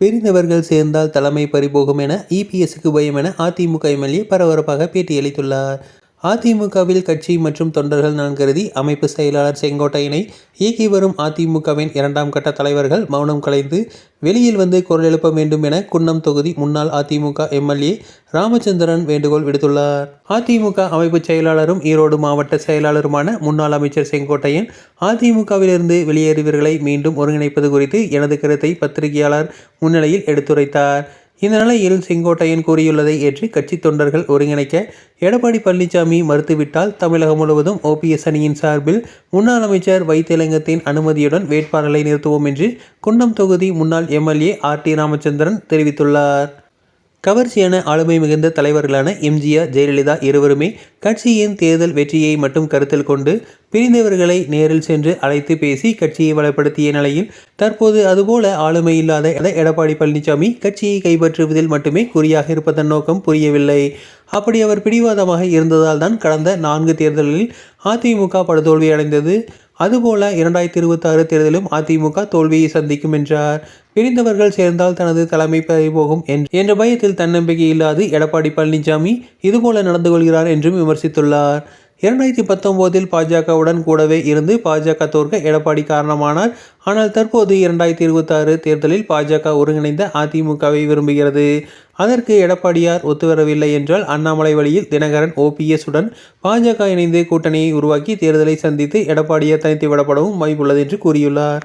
பிரிந்தவர்கள் சேர்ந்தால் தலைமை பறிபோகும் என இபிஎஸ்க்கு பயம் என அதிமுக எம்எல்ஏ பரபரப்பாக பேட்டியளித்துள்ளார் அதிமுகவில் கட்சி மற்றும் தொண்டர்கள் நலன் கருதி அமைப்பு செயலாளர் செங்கோட்டையனை இயக்கி வரும் அதிமுகவின் இரண்டாம் கட்ட தலைவர்கள் மௌனம் கலைந்து வெளியில் வந்து குரல் எழுப்ப வேண்டும் என குன்னம் தொகுதி முன்னாள் அதிமுக எம்எல்ஏ ராமச்சந்திரன் வேண்டுகோள் விடுத்துள்ளார். அதிமுக அமைப்பு செயலாளரும் ஈரோடு மாவட்ட செயலாளருமான முன்னாள் அமைச்சர் செங்கோட்டையன் அதிமுகவிலிருந்து வெளியேறியவர்களை மீண்டும் ஒருங்கிணைப்பது குறித்து எனது கருத்தை பத்திரிகையாளர் முன்னிலையில் எடுத்துரைத்தார். இந்த நிலையில் செங்கோட்டையன் கூறியுள்ளதை ஏற்று கட்சி தொண்டர்கள் ஒருங்கிணைக்க எடப்பாடி பழனிசாமி மறுத்துவிட்டால் தமிழகம் முழுவதும் ஓபிஎஸ் அணியின் சார்பில் முன்னாள் அமைச்சர் வைத்தியலிங்கத்தின் அனுமதியுடன் வேட்பாளர்களை நிறுத்துவோம் என்று குன்னம் தொகுதி முன்னாள் எம்எல்ஏ ஆர் டி ராமச்சந்திரன் தெரிவித்துள்ளார். கவர்ச்சியான ஆளுமை மிகுந்த தலைவர்களான எம்ஜிஆர் ஜெயலலிதா இருவருமே கட்சியின் தேர்தல் வெற்றியை மட்டும் கருத்தில் கொண்டு பிரிந்தவர்களை நேரில் சென்று அழைத்து பேசி கட்சியை வளப்படுத்திய நிலையில் தற்போது அதுபோல ஆளுமை இல்லாத எடப்பாடி பழனிசாமி கட்சியை கைப்பற்றுவதில் மட்டுமே குறியாக இருப்பதன் நோக்கம் புரியவில்லை. அப்படி அவர் பிடிவாதமாக இருந்ததால் தான் கடந்த நான்கு தேர்தலில் அதிமுக படுதோல்வி அடைந்தது அதுபோல இரண்டாயிரத்தி இருபத்தாறு தேர்தலும் அதிமுக தோல்வியை சந்திக்கும் என்றார். பிரிந்தவர்கள் சேர்ந்தால் தனது தலைமை போகும் என்ற பயத்தில் தன்னம்பிக்கை இல்லாது எடப்பாடி பழனிசாமி இதுபோல நடந்து கொள்கிறார் என்றும் விமர்சித்துள்ளார். இரண்டாயிரத்தி பத்தொம்போதில் பாஜகவுடன் கூடவே இருந்து பாஜக தோற்க எடப்பாடி காரணமானார். ஆனால் தற்போது இரண்டாயிரத்தி இருபத்தாறு தேர்தலில் பாஜக ஒருங்கிணைந்த அதிமுகவை விரும்புகிறது. அதற்கு எடப்பாடியார் ஒத்துவரவில்லை என்றால் அண்ணாமலை வழியில் தினகரன் ஓபிஎஸ் உடன் பாஜக இணைந்து கூட்டணியை உருவாக்கி தேர்தலை சந்தித்து எடப்பாடியார் தனித்து விடப்படவும் வாய்ப்புள்ளது என்று கூறியுள்ளார்.